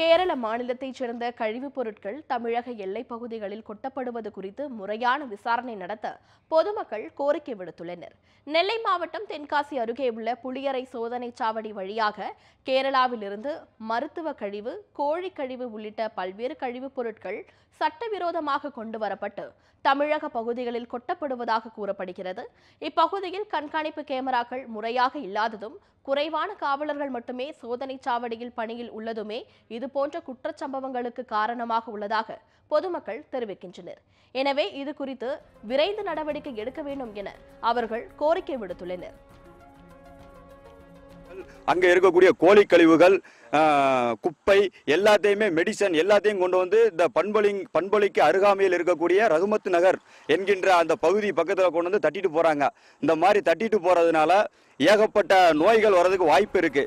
கேரள மாநிலத்தைச் சேர்ந்த கழிவுப் பொருட்கள் தமிழக எல்லைப் பகுதிகளில் கொட்டப்படுவது குறித்து முறையான விசாரணை நடத்த பொதுமக்கள் கோரிக்கை விடுத்துள்ளனர். நெல்லை மாவட்டம் தென்காசி அருகே உள்ள புளியரை சோதனை சாவடி வழியாக கேரளாவிலிருந்து மருத்துவ கழிவு கோழி கழிவு உள்ளிட்ட பல்வேறு கழிவுப் பொருட்கள் சட்டவிரோதமாக கொண்டு வரப்பட்டு தமிழக பகுதிகளில் கொட்டப்படுவதாக கூறப்படுகிறது. இப்பகுதியில் கண்காணிப்பு கேமராக்கள் முறையாக இல்லாததும் குறைவான காவலர்கள் மட்டுமே சோதனை சாவடியில் பணியில் உள்ளதுமே இது இதுபோன்ற குற்றச்சம்பவங்களுக்கு காரணமாக உள்ளதாக பொதுமக்கள் தெரிவிக்கின்றனர். எனவே இது குறித்து விரைந்து நடவடிக்கை எடுக்க வேண்டும் என அவர்கள் கோரிக்கை விடுத்துள்ளனர். அங்க இருக்கக்கூடிய கோழி கழிவுகள் குப்பை எல்லாத்தையுமே மெடிசன் எல்லாத்தையும் கொண்டு வந்து இந்த பண்பொலி பண்பொலிக்கு அருகாமையில் இருக்கக்கூடிய ரகுமத் நகர் என்கின்ற அந்த பகுதி பக்கத்தில் கொண்டு வந்து தட்டிட்டு போறாங்க. இந்த மாதிரி தட்டிட்டு போறதுனால ஏகப்பட்ட நோய்கள் வர்றதுக்கு வாய்ப்பு இருக்கு.